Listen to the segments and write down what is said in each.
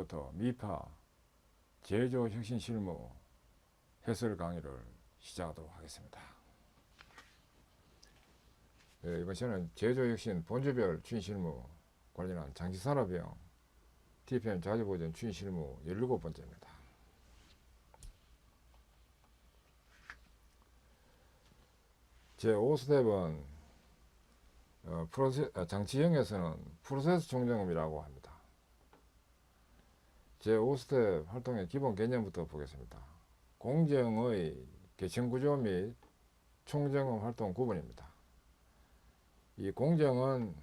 지금부터 미파 제조 혁신 실무 해설 강의를 시작하도록 하겠습니다. 예, 이번 시간은 제조 혁신 본주별 추진 실무 관련한 장치 산업형 TPM 자주 보전 추진 실무 17번째입니다. 제 5스텝은 어, 프로세, 아, 장치형에서는 프로세스 총정음이라고 합니다. 제 5스텝 활동의 기본 개념부터 보겠습니다. 공정의 개층구조 및 총정음 활동 구분입니다. 이 공정은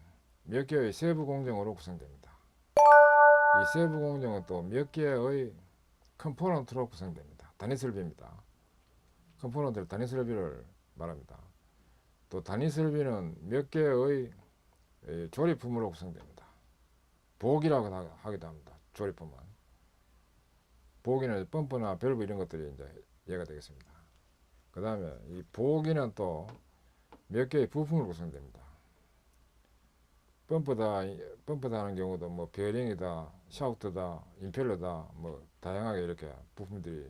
몇 개의 세부 공정으로 구성됩니다. 이 세부 공정은 또 몇 개의 컴포넌트로 구성됩니다. 단위 설비입니다. 컴포넌트를 단위 설비를 말합니다. 또 단위 설비는 몇 개의 에, 조립품으로 구성됩니다. 하- 하기도 합니다. 조립품은. 보기는 펌프나 밸브 이런 것들이 이제 얘가 되겠습니다. 그 다음에 이 보기는 또 몇 개의 부품으로 구성됩니다. 펌프다, 펌프다 하는 경우도 뭐 베어링이다, 샤우트다, 임펠러다, 뭐 다양하게 이렇게 부품들이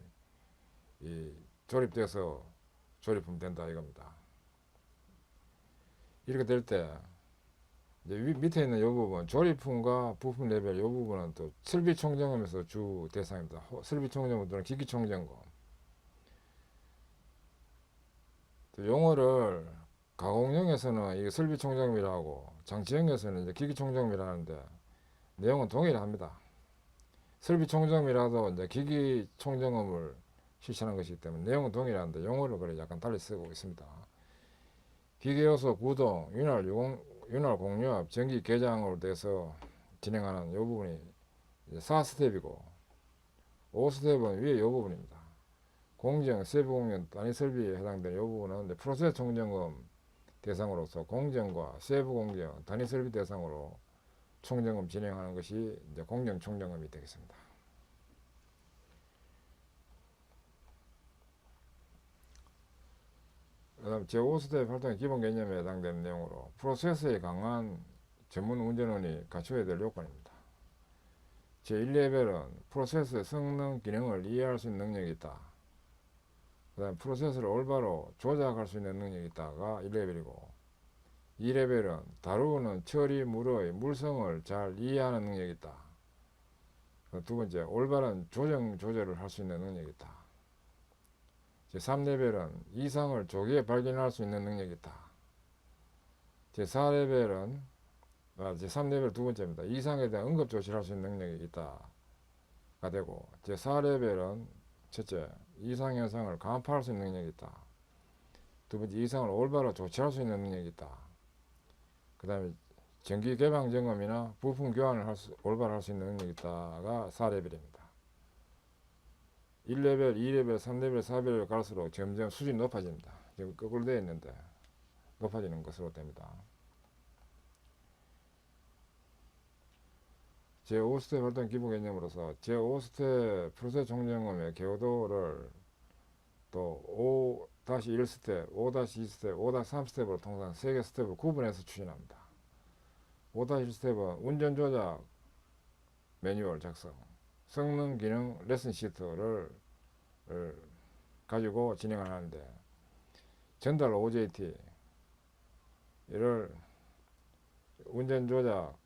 이 조립돼서 조립품 된다 이겁니다. 이렇게 될 때 이제 위- 밑에 있는 이 부분 조립품과 부품 레벨 이 부분은 또 설비 총점검에서 주 대상입니다. 호- 설비 또는 기기 총점검. 또 용어를 가공용에서는 이게 설비 총점검이라고 장치형에서는 이제 기기 총점검이라는데 내용은 동일합니다. 설비 총점검이라도 이제 기기 총점검을 실시하는 것이기 때문에 내용은 동일한데 용어를 그래 약간 달리 쓰고 있습니다. 기계 요소 구동, 윤활, 유공, 윤활 공유압, 전기 개장으로 돼서 진행하는 이 부분이 4스텝이고 5스텝은 위에 이 부분입니다. 공정, 세부 공정, 단위 설비에 해당되는 이 부분은 프로세스 총점검 대상으로서 공정과 세부 공정, 단위 설비 대상으로 총점검 진행하는 것이 이제 공정 총점검이 되겠습니다. 그다음 제5스텝 활동의 기본 개념에 해당되는 내용으로 프로세스에 강한 전문 운전원이 갖춰야 될 요건입니다. 제1레벨은 프로세스의 성능 기능을 이해할 수 있는 능력이 있다. 그 다음 프로세스를 올바로 조작할 수 있는 능력이 있다가 1레벨이고 2레벨은 다루는 처리 물의 물성을 잘 이해하는 능력이 있다. 그두 번째, 올바른 조정 조절을 할 수 있는 능력이 있다. 제3레벨은 이상을 조기에 발견할 수 있는 능력이 있다. 제4레벨은 아, 제3레벨 두 번째입니다. 이상에 대한 응급 조치를 할 수 있는 능력이 있다가 되고 제4레벨은 첫째, 이상 현상을 간파할 수 있는 능력이 있다. 두 번째, 이상을 올바로 조치할 수 있는 능력이 있다. 그 다음에 전기 개방 점검이나 부품 교환을 할 수, 올바로 할 수 있는 능력이 있다가 4레벨입니다. 1레벨, 2레벨, 3레벨, 4레벨 갈수록 점점 수준이 높아집니다. 지금 거꾸로 되어 있는데 높아지는 것으로 됩니다. 제5스텝 활동 기본 개념으로서 제5스텝 프로세스 종점검의 개요도를 또 5-1스텝, 5-2스텝, 5-3스텝으로 통상 3개 스텝을 구분해서 추진합니다. 5-1스텝은 운전 조작 매뉴얼 작성, 성능 기능 레슨 시트를 을 가지고 진행하는데 전달 OJT 이를 운전 조작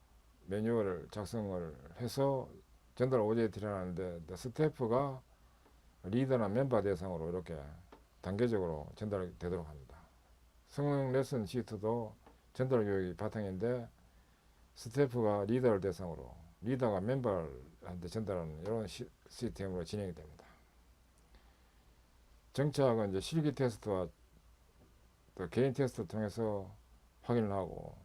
매뉴얼을 작성을 해서 전달 OJT를 하는데 스태프가 리더나 멤버 대상으로 이렇게 단계적으로 전달이 되도록 합니다. 성능 레슨 시트도 전달 교육이 바탕인데 스태프가 리더를 대상으로 리더가 멤버 한테 전달하는 이런 시, 시스템으로 진행이 됩니다. 정착은 이제 실기 테스트와 또 개인 테스트 통해서 확인을 하고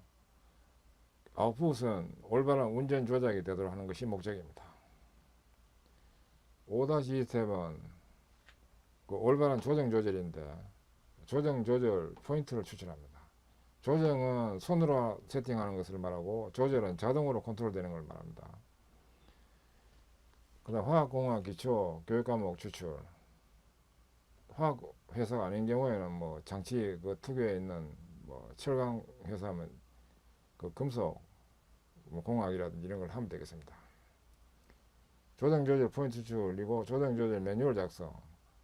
아웃풋은 올바른 운전 조작이 되도록 하는 것이 목적입니다. 5-2 스텝은 그 올바른 조정 조절인데 조정 조절 포인트를 추출합니다. 조정은 손으로 세팅하는 것을 말하고 조절은 자동으로 컨트롤되는 걸 말합니다. 그 다음 화학공학 기초 교육 과목 추출. 화학 회사가 아닌 경우에는 뭐 장치 그 특유에 있는 뭐 철강 회사면 그 금속 뭐 공학이라든지 이런 걸 하면 되겠습니다. 조정 조절 포인트 추출이고 조정 조절 매뉴얼 작성,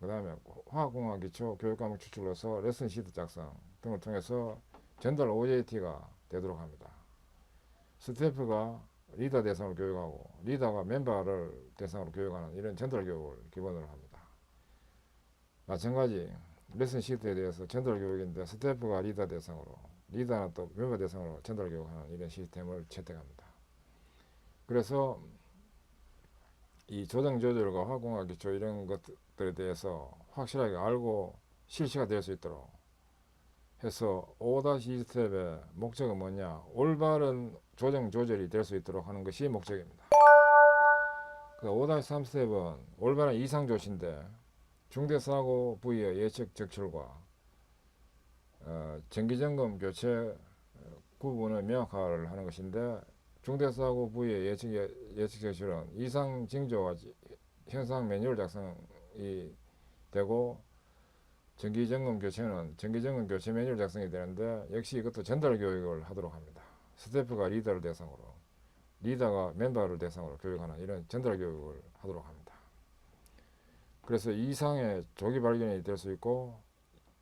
그 다음에 화학공학 기초 교육 과목 추출로서 레슨 시트 작성 등을 통해서 전달 OJT가 되도록 합니다. 스태프가 리더 대상으로 교육하고 리더가 멤버를 대상으로 교육하는 이런 전달 교육을 기본으로 합니다. 마찬가지 레슨 시트에 대해서 전달 교육인데 스태프가 리더 대상으로 리더는 또 멤버 대상으로 전달 교육하는 이런 시스템을 채택합니다. 그래서 이 조정 조절과 화공학 기초 이런 것들에 대해서 확실하게 알고 실시가 될 수 있도록 해서 5-2 스텝의 목적은 뭐냐 올바른 조정 조절이 될 수 있도록 하는 것이 목적입니다. 그5-3 스텝은 올바른 이상 조치인데 중대 사고 부위의 예측 적출과 어, 정기점검 교체 구분을 명확화를 하는 것인데 중대 사고 부위의 예측 예측 적출은 이상 징조와 지- 현상 매뉴얼 작성이 되고 정기 점검 교체는 정기 점검 교체 매뉴얼 작성이 되는데 역시 이것도 전달 교육을 하도록 합니다. 스태프가 리더를 대상으로 리더가 멤버를 대상으로 교육하는 이런 전달 교육을 하도록 합니다. 그래서 이상의 조기 발견이 될 수 있고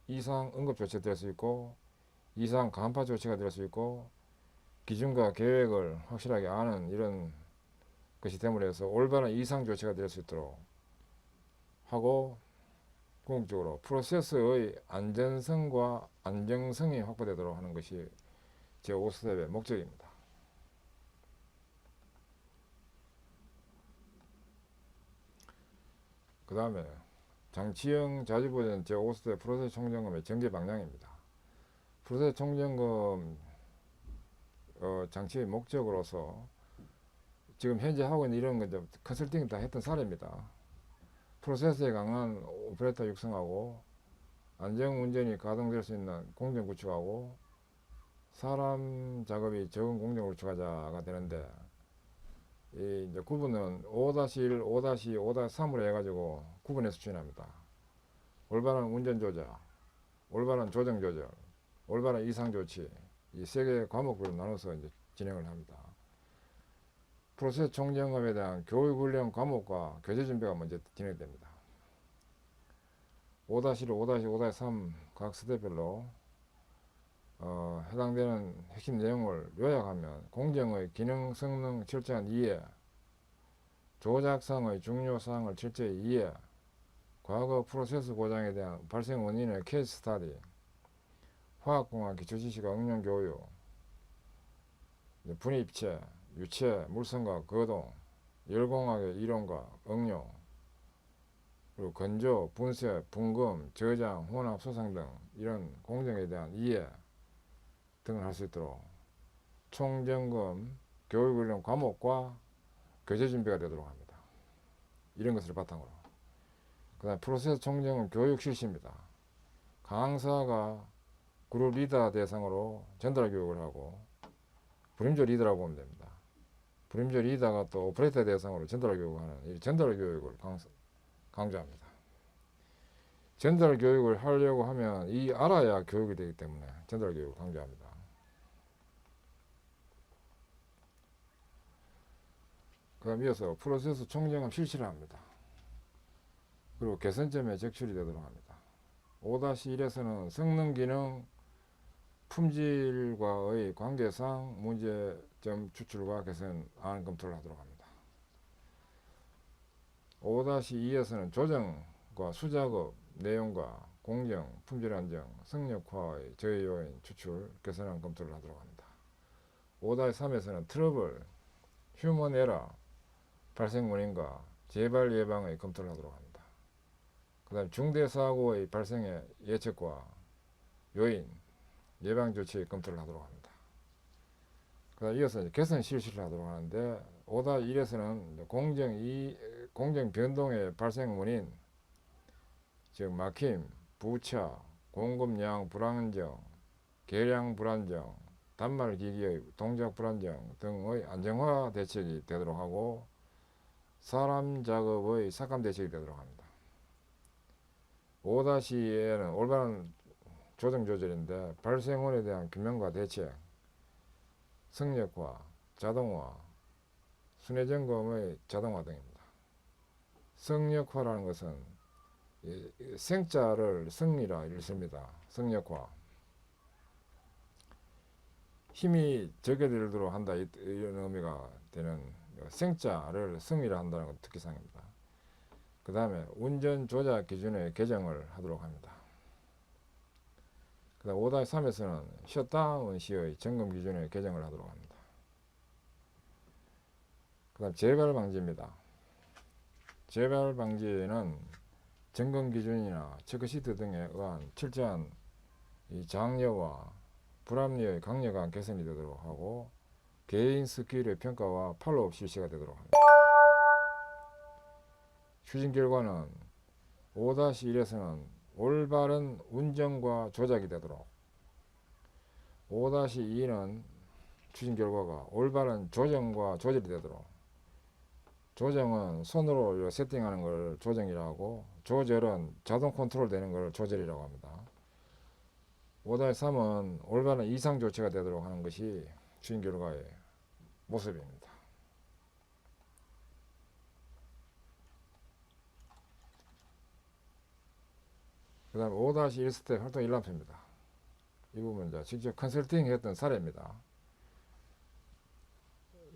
이상 응급 조치 될수 있고 이상 간파 조치가 될 수 있고 기준과 계획을 확실하게 아는 이런 것이 됨으로 해서 올바른 이상 조치가 될 수 있도록 하고 궁극적으로 프로세스의 안전성과 안정성이 확보되도록 하는 것이 제 5스텝의 목적입니다. 그 다음에 장치형 자주보전 제 5스텝 프로세스 총점검의 전개 방향입니다. 프로세스 총점검 어, 장치의 목적으로서 지금 현재 하고 있는 이런 건 컨설팅 다 했던 사례입니다. 프로세스에 강한 오퍼레이터 육성하고 안정 운전이 가동될 수 있는 공정 구축하고 사람 작업이 적은 공정 구축하자가 되는데 이 이제 구분은 5-1, 5-2, 5-3으로 해가지고 구분해서 추진합니다. 올바른 운전 조절, 올바른 조정 조절, 올바른 이상 조치 이 세 개의 과목으로 나눠서 이제 진행을 합니다. 프로세스 총점검에 대한 교육 훈련 과목과 교재 준비가 먼저 진행됩니다. 5-1, 5-2, 5-3 각 스텝별로 어, 해당되는 핵심 내용을 요약하면 공정의 기능 성능 철저한 이해, 조작상의 중요 사항을 철저히 이해, 과거 프로세스 고장에 대한 발생 원인의 케이스 스타디, 화학공학 기초 지식과 응용 교육, 분입체, 유체, 물성과 거동, 열공학의 이론과 응용, 그리고 건조, 분쇄, 분금, 저장, 혼합, 소상 등 이런 공정에 대한 이해 등을 할 수 있도록 총점검, 교육훈련 과목과 교재 준비가 되도록 합니다. 이런 것을 바탕으로. 그 다음 프로세스 총점검 교육 실시입니다. 강사가 그룹 리더 대상으로 전달 교육을 하고 불임조 리더라고 보면 됩니다. 불임조 리더가 또 오퍼레이터 대상으로 전달 교육하는 이 전달 교육을 강, 강조합니다. 전달 교육을 하려고 하면 이 알아야 교육이 되기 때문에 전달 교육을 강조합니다. 그 다음 이어서 프로세스 총점검 실시를 합니다. 그리고 개선점에 적출이 되도록 합니다. 5-1에서는 성능 기능 품질과의 관계상 문제점 추출과 개선 안 검토를 하도록 합니다. 5-2에서는 조정과 수작업 내용과 공정, 품질 안정, 성역화의 저해 요인 추출, 개선안 검토를 하도록 합니다. 5-3에서는 트러블, 휴먼 에러 발생 원인과 재발 예방의 검토를 하도록 합니다. 그 다음 중대 사고의 발생의 예측과 요인, 예방 조치 검토를 하도록 합니다. 그 다음 이어서 이제 개선 실시를 하도록 하는데 5-1에서는 공정 이 공정 변동의 발생 원인, 즉 막힘, 부차, 공급량 불안정, 계량 불안정, 단말 기기의 동작 불안정 등의 안정화 대책이 되도록 하고 사람 작업의 삭감 대책이 되도록 합니다. 5-2에는 올바른 조정 조절인데 발생원에 대한 규명과 대책, 성역화, 자동화, 순회 점검의 자동화 등입니다. 성역화라는 것은 생자를 성이라 읽습니다. 성역화. 힘이 적게 들도록 한다 이- 이런 의미가 되는 생자를 성이라 한다는 것 특기사항입니다. 그 다음에 운전 조작 기준의 개정을 하도록 합니다. 그 다음 5-3에서는 셧다운 시의 점검 기준의 개정을 하도록 합니다. 그 다음 재발 방지입니다. 재발 방지는 점검 기준이나 체크시트 등에 의한 철저한 이 장려와 불합리의 강력한 개선이 되도록 하고 개인 스킬의 평가와 팔로업 실시가 되도록 합니다. 추진 결과는 5-1에서는 올바른 운전과 조작이 되도록 5-2는 추진 결과가 올바른 조정과 조절이 되도록 조정은 손으로 세팅하는 걸 조정이라고 조절은 자동 컨트롤 되는 걸 조절이라고 합니다. 5-3은 올바른 이상 조치가 되도록 하는 것이 추진 결과의 모습입니다. 그 다음 5-1 스텝 활동 1람표입니다. 이 부분 이제 직접 컨설팅 했던 사례입니다.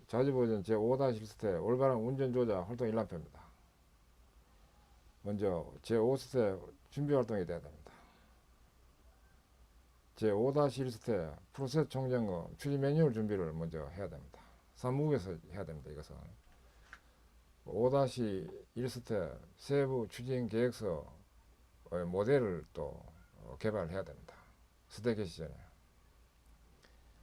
자주 보던 제5-1 스텝 올바른 운전 조작 활동 1람표입니다. 먼저 제5 스텝 준비 활동이 돼야 됩니다. 제5-1 스텝 프로세스 총점검 추진 매뉴얼 준비를 먼저 해야 됩니다. 사무국에서 해야 됩니다. 이것은 5-1 스텝 세부 추진 계획서 의 모델을 또 어, 개발해야 됩니다. 스텝 개시 전에.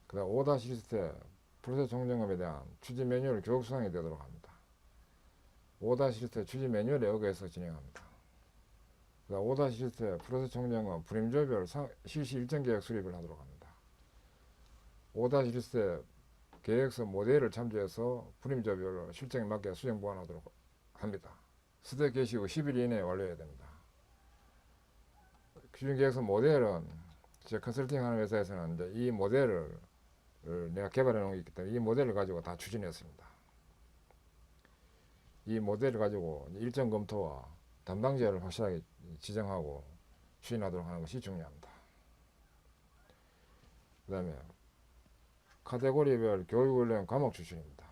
그 다음 5-1 스텝 프로세스 총점검에 대한 추진 매뉴얼 교육 수강이 되도록 합니다. 5-1 스텝 추진 매뉴얼에 의거해서 진행합니다. 그 다음 5-1 스텝 프로세스 총점검 불임조별 상- 실시 일정 계획 수립을 하도록 합니다. 5-1 스텝 계획서 모델을 참조해서 불임조별 실정에 맞게 수정 보완하도록 합니다. 스텝 개시 후 10일 이내에 완료해야 됩니다. 기준 계획서 모델은 제 컨설팅 하는 회사에서는 이제 이 모델을 을 내가 개발해 놓은 게 있기 때문에 이 모델을 가지고 다 추진했습니다. 이 모델을 가지고 일정 검토와 담당자를 확실하게 지정하고 추진하도록 하는 것이 중요합니다. 그 다음에 카테고리별 교육훈련 과목 추진입니다.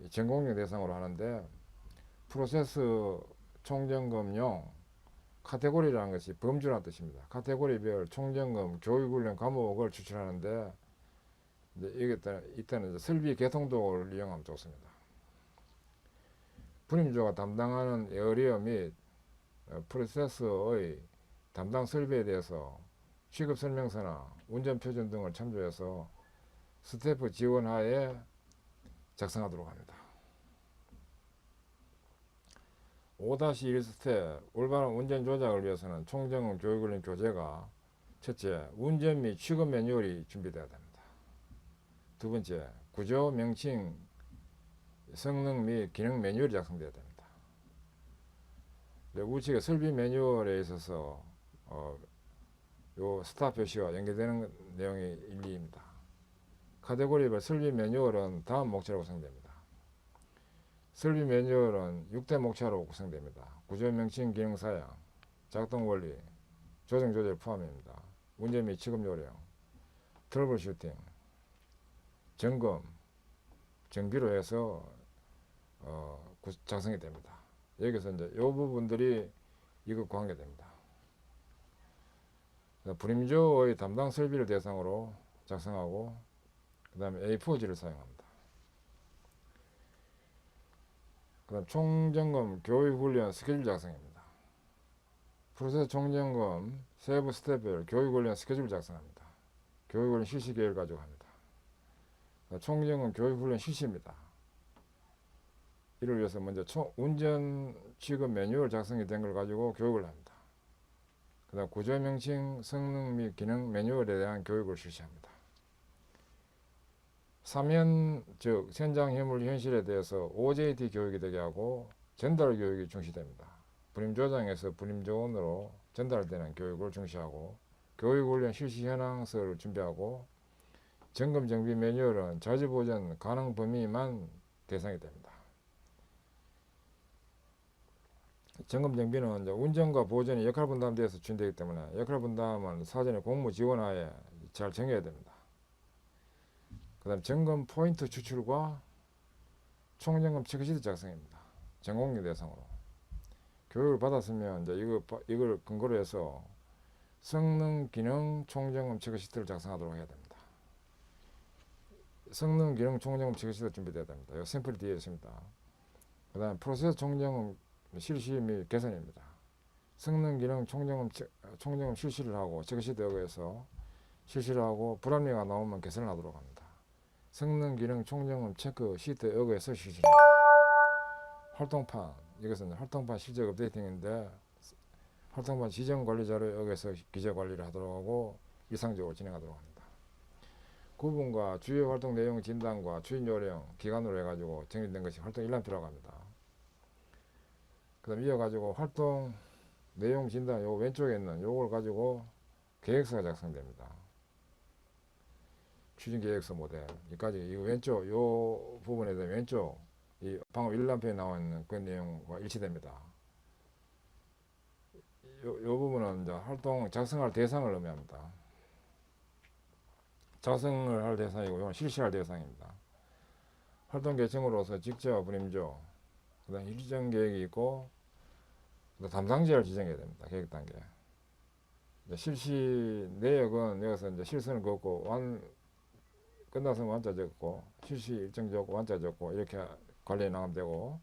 이 전공용 대상으로 하는데 프로세스 총점검용 카테고리라는 것이 범주라는 뜻입니다. 카테고리별 총점검 교육훈련 과목을 추출하는데 이게 때는 이때는 설비 개통도를 이용하면 좋습니다. 분임조가 담당하는 에어리어 및 어, 프로세스의 담당 설비에 대해서 취급 설명서나 운전 표준 등을 참조해서 스태프 지원하에 작성하도록 합니다. 5-1 스텝 올바른 운전 조작을 위해서는 총점검 교육훈련 교재가 첫째 운전 및 취급 매뉴얼이 준비되어야 됩니다. 두 번째 구조 명칭 성능 및 기능 매뉴얼이 작성되어야 됩니다. 네, 우측의 설비 매뉴얼에 있어서 어, 요 스타 표시와 연계되는 내용이 일리입니다. 카테고리별 설비 매뉴얼은 다음 목차로 구성됩니다. 설비 매뉴얼은 6대 목차로 구성됩니다. 구조 명칭 기능 사양, 작동 원리, 조정 조절 포함입니다. 운전 및 취급 요령, 트러블 슈팅, 점검, 정비로 해서 어, 구- 작성이 됩니다. 여기서 이제 이 부분들이 이거 관계됩니다. 불임조의 담당 설비를 대상으로 작성하고 그 다음에 A4지를 사용합니다. 그 다음 총점검 교육훈련 스케줄 작성입니다. 프로세스 총점검 세부 스텝별 교육훈련 스케줄 작성합니다. 교육훈련 실시 계획을 가지고 합니다. 그 총점검 교육훈련 실시입니다. 이를 위해서 먼저 총, 운전 취급 매뉴얼 작성이 된 걸 가지고 교육을 합니다. 그 다음 구조 명칭, 성능 및 기능 매뉴얼에 대한 교육을 실시합니다. 사면 즉 현장 현물 현실에 대해서 OJT 교육이 되게 하고 전달 교육이 중시됩니다. 분임 조장에서 분임 조언으로 전달되는 교육을 중시하고 교육 훈련 실시 현황서를 준비하고 점검 정비 매뉴얼은 자주 보전 가능 범위만 대상이 됩니다. 점검 정비는 이제 운전과 보전이 역할 분담돼서 준되기 때문에 역할 분담은 사전에 공무 지원하에 잘 정해야 됩니다. 그 다음 점검 포인트 추출과 총점검 체크시트 작성입니다. 전공의 대상으로 교육을 받았으면 이제 이거 바- 이걸 근거로 해서 성능 기능 총점검 체크시트를 작성하도록 해야 됩니다. 성능 기능 총점검 체크시트 준비돼야 됩니다. 이 샘플이 뒤에 있습니다. 그 다음 프로세스 총점검 실시 및 개선입니다. 성능 기능 총점검 체- 총점검 실시를 하고 체크시트 여기에서 실시를 하고 불합리가 나오면 개선을 하도록 합니다. 성능 기능 총점검 체크 시트 여기에서 실시를 합니다. 활동판 이것은 활동판 실적 업데이팅인데 활동판 지정 관리 자료 여기에서 기재 관리를 하도록 하고 이상적으로 진행하도록 합니다. 구분과 주요 활동 내용 진단과 추진 요령 기간으로 해가지고 정리된 것이 활동 일람표라고 합니다. 그 다음 이어가지고 활동 내용 진단 요 왼쪽에 있는 요걸 가지고 계획서가 작성됩니다. 추진 계획서 모델 여기까지 이 왼쪽 요 부분에 대한 왼쪽 이 방금 일람표에 나와 있는 그 내용과 일치됩니다. 요, 요 부분은 이제 활동 작성할 대상을 의미합니다. 작성을 할 대상이고 실시할 대상입니다. 활동 계층으로서 직접 분임조, 그다음 일정 계획이 있고 그다음 담당자를 지정해야 됩니다. 계획 단계. 실시 내역은 여기서 이제 실수는 긋고 완 끝나서 완자 적고 실시 일정 적고 완자 적고 이렇게 관리해 나가면 되고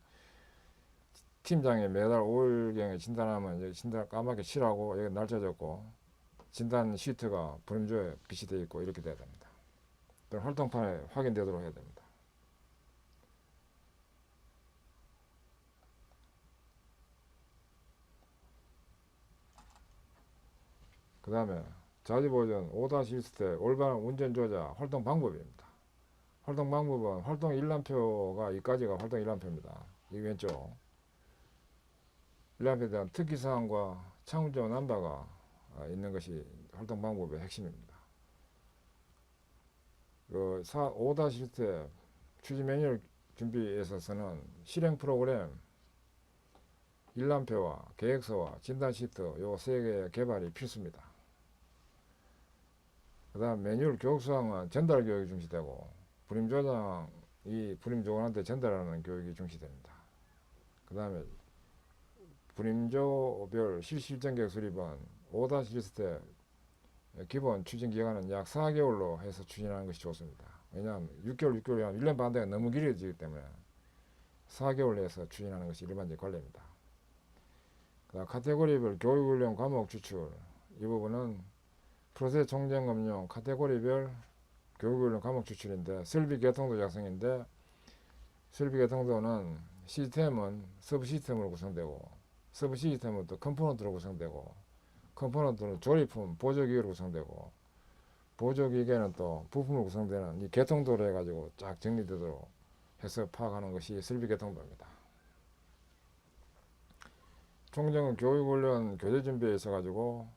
팀장이 매달 5일경에 진단하면 이제 진단 까맣게 칠하고 여기 날짜 적고 진단 시트가 분임조에 빛이 되어 있고 이렇게 돼야 됩니다. 활동판에 확인되도록 해야 됩니다. 그 다음에 자주보전 5-1스텝 올바른 운전 조작 활동 방법입니다. 활동 방법은 활동 일람표가 이까지가 활동 일람표입니다. 이 왼쪽 일람표에 대한 특기사항과 창조 남바가 아, 있는 것이 활동 방법의 핵심입니다. 그 5-1스텝 추진 매뉴얼 준비에 있어서는 실행 프로그램 일람표와 계획서와 진단 시트 요 세 개의 개발이 필수입니다. 그 다음 매뉴얼 교육수항은 전달 교육이 중시되고 불임조장이 불임조원한테 전달하는 교육이 중시됩니다. 그 다음에 불임조별 실시일정 계획 수립은 5-1 스텝 기본 추진 기간은 약 4개월로 해서 추진하는 것이 좋습니다. 왜냐하면 6개월, 6개월이 한 1년 반 대가 너무 길어지기 때문에 4개월 내에서 추진하는 것이 일반적 관례입니다. 그 다음 카테고리별 교육훈련 과목 추출 이 부분은 프로세스 총점검용 카테고리별 교육훈련 과목 추출인데 설비 개통도 작성인데 설비 개통도는 시스템은 서브 시스템으로 구성되고 서브 시스템은 또 컴포넌트로 구성되고 컴포넌트는 조립품 보조기계로 구성되고 보조기계는 또 부품으로 구성되는 이 개통도로 해가지고 쫙 정리되도록 해서 파악하는 것이 설비 개통도입니다. 총정은 교육훈련 교재 준비에 있어가지고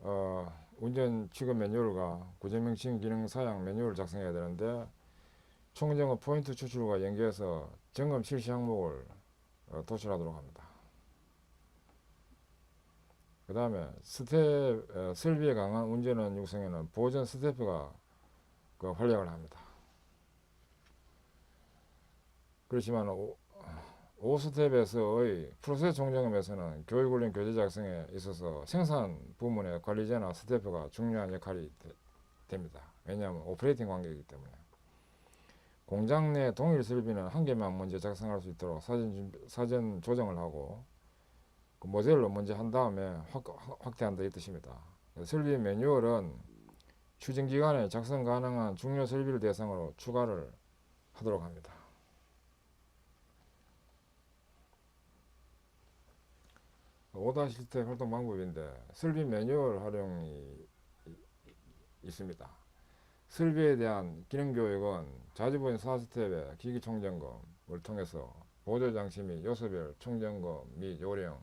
어, 운전 취급 매뉴얼과 구제명칭 기능 사양 매뉴얼을 작성해야 되는데 총정은 포인트 추출과 연계해서 점검 실시 항목을 어, 도출하도록 합니다. 그 다음에 스텝 어, 설비에 강한 운전원 육성에는 보전 스태프가 그 활약을 합니다. 그렇지만 오, 5스텝에서의 프로세스 총점검에서는 교육훈련 교재 작성에 있어서 생산 부문의 관리자나 스태프가 중요한 역할이 되, 됩니다. 왜냐하면 오퍼레이팅 관계이기 때문에 공장 내 동일 설비는 한 개만 먼저 작성할 수 있도록 사전 사전 조정을 하고 그 모델로 먼저 한 다음에 확, 확대한다 이 뜻입니다. 설비 매뉴얼은 추진 기간에 작성 가능한 중요 설비를 대상으로 추가를 하도록 합니다. 오다 시스템 활동 방법인데 설비 매뉴얼 활용이 있습니다. 설비에 대한 기능 교육은 자주 보인 4스텝의 기기 총점검을 통해서 보조 장치 및 요소별 총점검 및 요령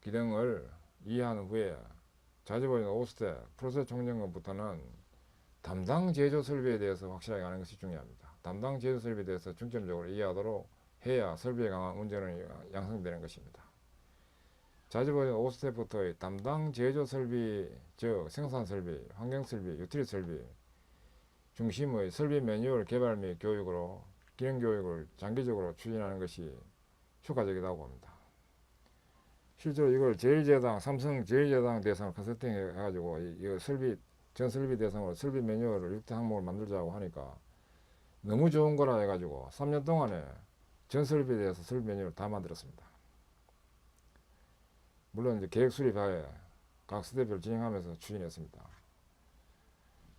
기능을 이해한 후에 자주보인 5스텝 프로세스 총점검부터는 담당 제조 설비에 대해서 확실하게 아는 것이 중요합니다. 담당 제조 설비에 대해서 중점적으로 이해하도록 해야 설비에 강한 운전이 양성되는 것입니다. 자주 보는 5스텝부터의 담당 제조 설비, 즉 생산 설비, 환경 설비, 유틸리 설비 중심의 설비 매뉴얼 개발 및 교육으로 기능 교육을 장기적으로 추진하는 것이 효과적이라고 봅니다. 실제로 이걸 제일제당, 삼성 제일제당 대상을 컨설팅 해가지고 이, 이 설비 전 설비 대상으로 설비 매뉴얼을 6대 항목을 만들자고 하니까 너무 좋은 거라 해가지고 3년 동안에 전 설비에 대해서 설비 매뉴얼을 다 만들었습니다. 물론 이제 계획 수립하에 각 스텝을 진행하면서 추진했습니다.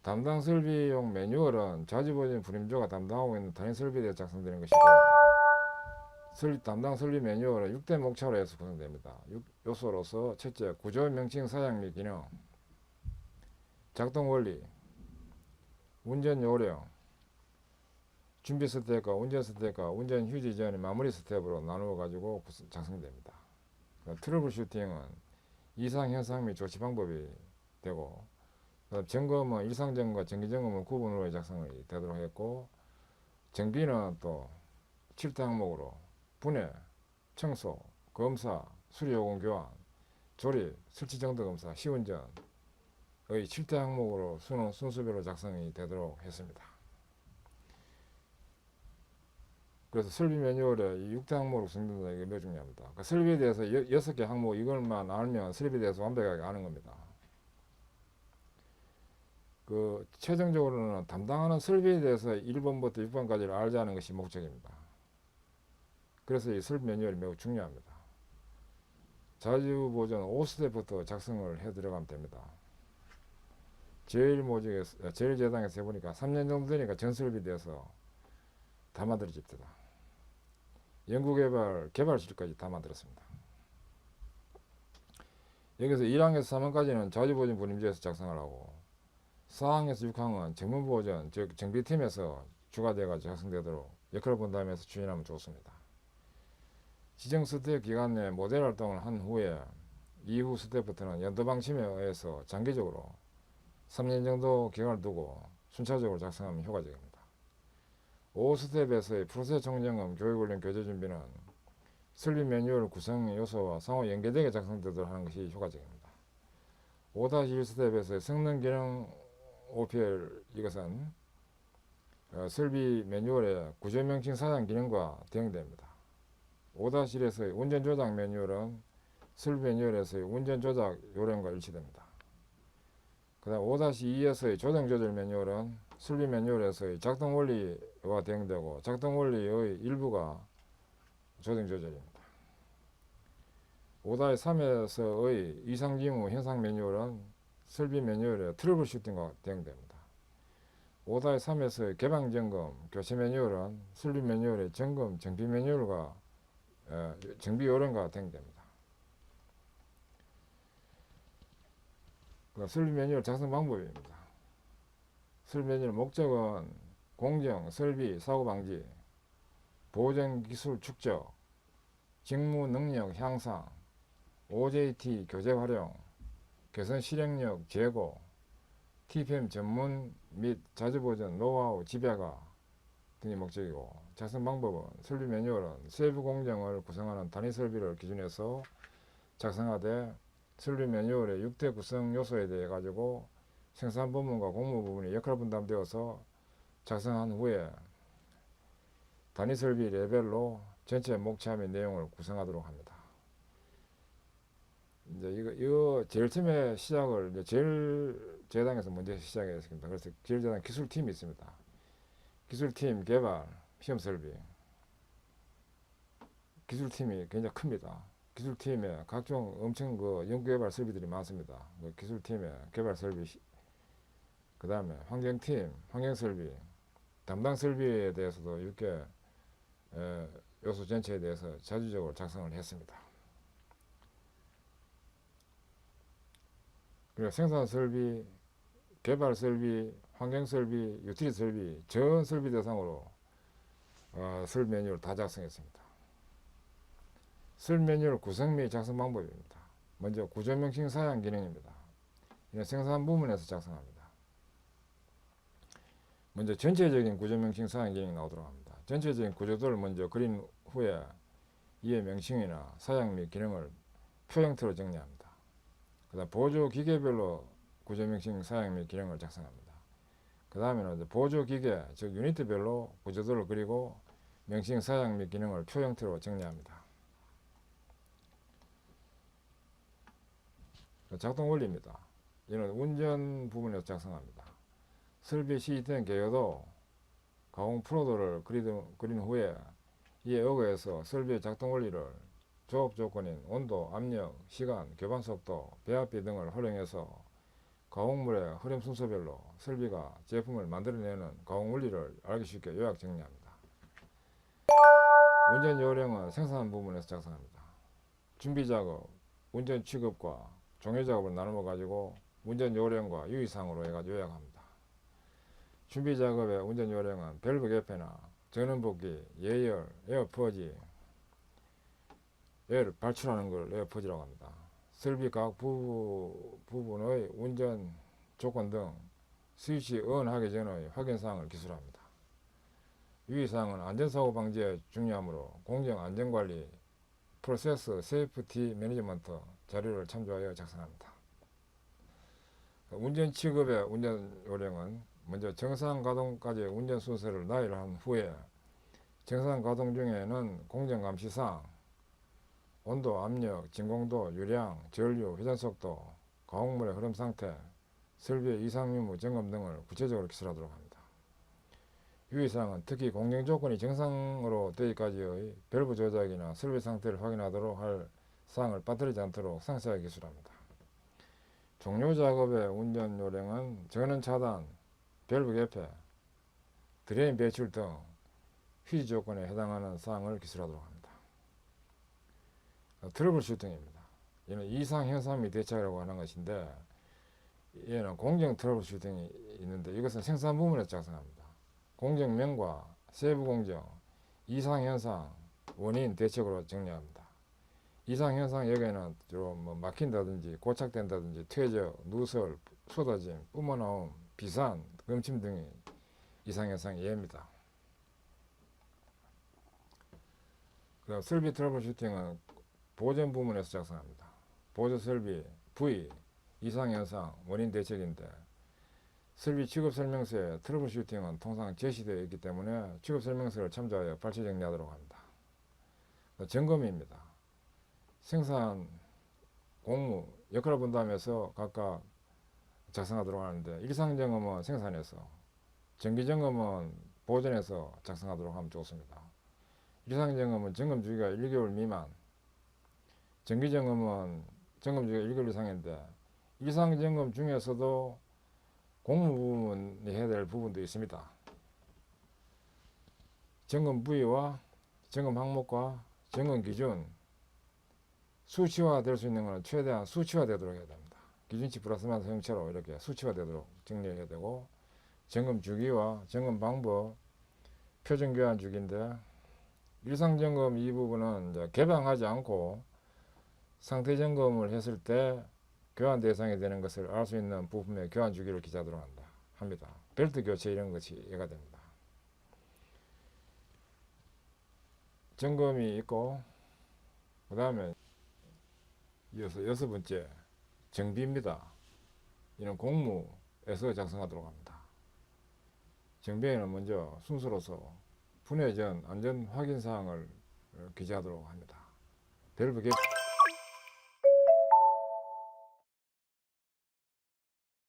담당 설비용 매뉴얼은 자주 보진 분임조가 담당하고 있는 단위 설비에 대해 작성되는 것이고 설비, 담당 설비 매뉴얼은 6대 목차로 해서 구성됩니다. 육- 요소로서 첫째 구조 명칭 사양 및 기능 작동 원리 운전 요령 준비 스텝과 운전 스텝과 운전 휴지 전의 마무리 스텝으로 나누어 가지고 작성됩니다. 그다음 트러블 슈팅은 이상 현상 및 조치 방법이 되고 점검은 일상 점검과 정기 점검은 구분으로 작성이 되도록 했고 정비는 또 7대 항목으로 분해, 청소, 검사, 수리 요금 교환, 조립, 설치 정도 검사, 시운전의 7대 항목으로 순, 순서별로 작성이 되도록 했습니다. 그래서 설비 매뉴얼에 이 6대 항목으로 구성된다 이게 매우 중요합니다. 그러니까 설비에 대해서 여, 6개 항목 이걸만 알면 설비에 대해서 완벽하게 아는 겁니다. 그 최종적으로는 담당하는 설비에 대해서 1번부터 6번까지를 알자는 것이 목적입니다. 그래서 이 설비 매뉴얼이 매우 중요합니다. 자주 보전 5스텝부터 작성을 해 들어가면 됩니다. 제일 모직에서 제일 재당에서 해보니까 3년 정도 되니까 전설비에 대해서 다 만들어집니다. 연구개발 개발실까지 다 만들었습니다. 여기서 1항에서 3항까지는 자주보전 분임제에서 작성을 하고 4항에서 6항은 전문보전 즉 정비팀에서 추가되어 작성되도록 역할 분담해서 추진하면 좋습니다. 지정 스텝 기간 내 모델 활동을 한 후에 이후 스텝부터는 연도 방침에 의해서 장기적으로 3년 정도 기간을 두고 순차적으로 작성하면 효과적입니다. 5스텝에서의 프로세스 총점검 교육 훈련 교재 준비는 설비 매뉴얼 구성 요소와 상호 연계되게 작성되도록 하는 것이 효과적입니다. 5-1스텝에서의 성능 기능 OPL 이것은 어, 설비 매뉴얼의 구조 명칭 사양 기능과 대응됩니다. 5-1에서의 운전 조작 매뉴얼은 설비 매뉴얼에서의 운전 조작 요령과 일치됩니다. 그 다음 5-2에서의 조정 조절 매뉴얼은 설비 매뉴얼에서의 작동 원리와 대응되고 작동 원리의 일부가 조정 조절입니다. 5-3에서의 이상 징후 현상 매뉴얼은 설비 매뉴얼의 트러블 슈팅과 대응됩니다. 5-3에서의 개방 점검 교체 매뉴얼은 설비 매뉴얼의 점검 정비 매뉴얼과 어, 정비 요령과 대응됩니다. 그 설비 매뉴얼 작성 방법입니다. 설비 매뉴얼 목적은 공정, 설비, 사고 방지, 보전 기술 축적, 직무 능력 향상, OJT 교재 활용, 개선 실행력 제고, TPM 전문 및 자주 보전 노하우 지배가 등이 목적이고 작성 방법은 설비 매뉴얼은 세부 공정을 구성하는 단위 설비를 기준해서 작성하되 설비 매뉴얼의 6대 구성 요소에 대해 가지고 생산 부문과 공무 부문이 역할 분담되어서 작성한 후에 단위 설비 레벨로 전체 목차 및 내용을 구성하도록 합니다. 이제 이거 이거 제일 처음에 시작을 이제 제일 재단에서 먼저 시작했습니다. 그래서 제일 재단 기술팀이 있습니다. 기술팀 개발 시험 설비 기술팀이 굉장히 큽니다. 기술팀에 각종 엄청 그 연구개발 설비들이 많습니다. 그 기술팀에 개발 설비 그 다음에 환경팀 환경 설비 담당 설비에 대해서도 이렇게 에, 요소 전체에 대해서 자주적으로 작성을 했습니다. 그리고 생산 설비, 개발 설비, 환경 설비, 유틸리 설비 전 설비 대상으로 어, 설비 매뉴얼 다 작성했습니다. 설비 매뉴얼 구성 및 작성 방법입니다. 먼저 구조 명칭 사양 기능입니다. 이는 생산 부문에서 작성합니다. 먼저 전체적인 구조 명칭 사양 기능이 나오도록 합니다. 전체적인 구조도를 먼저 그린 후에 이의 명칭이나 사양 및 기능을 표 형태로 정리합니다. 그 다음 보조 기계별로 구조 명칭 사양 및 기능을 작성합니다. 그 다음에는 보조 기계 즉 유니트별로 구조도를 그리고 명칭 사양 및 기능을 표 형태로 정리합니다. 작동 원리입니다. 이는 운전 부분에서 작성합니다. 설비 시스템 개요도 가공 프로도를 그린 후에 이에 의거해서 설비의 작동 원리를 조업 조건인 온도, 압력, 시간, 교반 속도, 배합비 등을 활용해서 가공물의 흐름 순서별로 설비가 제품을 만들어내는 가공 원리를 알기 쉽게 요약 정리합니다. 운전 요령은 생산 부분에서 작성합니다. 준비 작업, 운전 취급과 종료 작업을 나누어 가지고 운전 요령과 유의사항으로 해가지고 요약합니다. 준비 작업의 운전 요령은 밸브 개폐나 전원복귀, 예열, 에어퍼지, 에어를 발출하는 걸 에어퍼지라고 합니다. 설비 각 부부, 부분의 운전 조건 등 스위치 on 하기 전의 확인사항을 기술합니다. 유의사항은 안전사고 방지에 중요하므로 공정 안전관리 프로세스 세이프티 매니지먼트 자료를 참조하여 작성합니다. 운전 취급의 운전 요령은 먼저 정상 가동까지 운전 순서를 나열한 후에 정상 가동 중에는 공정 감시 사항, 온도, 압력, 진공도, 유량, 전류, 회전 속도, 가공물의 흐름 상태, 설비의 이상 유무 점검 등을 구체적으로 기술하도록 합니다. 유의사항은 특히 공정 조건이 정상으로 되기까지의 밸브 조작이나 설비 상태를 확인하도록 할 사항을 빠뜨리지 않도록 상세하게 기술합니다. 종료 작업의 운전 요령은 전원 차단, 밸브 개폐, 드레인 배출 등 휴지 조건에 해당하는 사항을 기술하도록 합니다. 트러블 슈팅입니다. 이는 이상 현상 및 대책이라고 하는 것인데 얘는 공정 트러블 슈팅이 있는데 이것은 생산 부문에서 작성합니다. 공정명과 세부 공정, 이상 현상, 원인 대책으로 정리합니다. 이상 현상 여기에는 주로 뭐 막힌다든지 고착된다든지 퇴적, 누설, 쏟아짐, 뿜어나옴, 비산, 금침 등이 이상 현상 예입니다. 그다음 설비 트러블 슈팅은 보전 부문에서 작성합니다. 보조 설비 V 이상 현상 원인 대책인데 설비 취급 설명서에 트러블 슈팅은 통상 제시되어 있기 때문에 취급 설명서를 참조하여 발췌 정리하도록 합니다. 점검입니다. 생산 공무 역할을 분담해서 각각 작성하도록 하는데 일상 점검은 생산에서 정기 점검은 보전에서 작성하도록 하면 좋습니다. 일상 점검은 점검 주기가 1개월 미만, 정기 점검은 점검 주기가 1개월 이상인데 일상 점검 중에서도 공무 부분이 해야 될 부분도 있습니다. 점검 부위와 점검 항목과 점검 기준 수치화 될 수 있는 것은 최대한 수치화 되도록 해야 됩니다. 기준치 플러스 마이너스 형체로 이렇게 수치화 되도록 정리해야 되고 점검 주기와 점검 방법 표준 교환 주기인데 일상 점검 이 부분은 이제 개방하지 않고 상태 점검을 했을 때 교환 대상이 되는 것을 알 수 있는 부품의 교환 주기를 기재하도록 한다 합니다. 벨트 교체 이런 것이 예가 됩니다. 점검이 있고 그 다음에 이어서 여섯 번째 정비입니다. 이는 공무에서 작성하도록 합니다. 정비에는 먼저 순서로서 분해 전 안전 확인 사항을 기재하도록 합니다. 밸브 개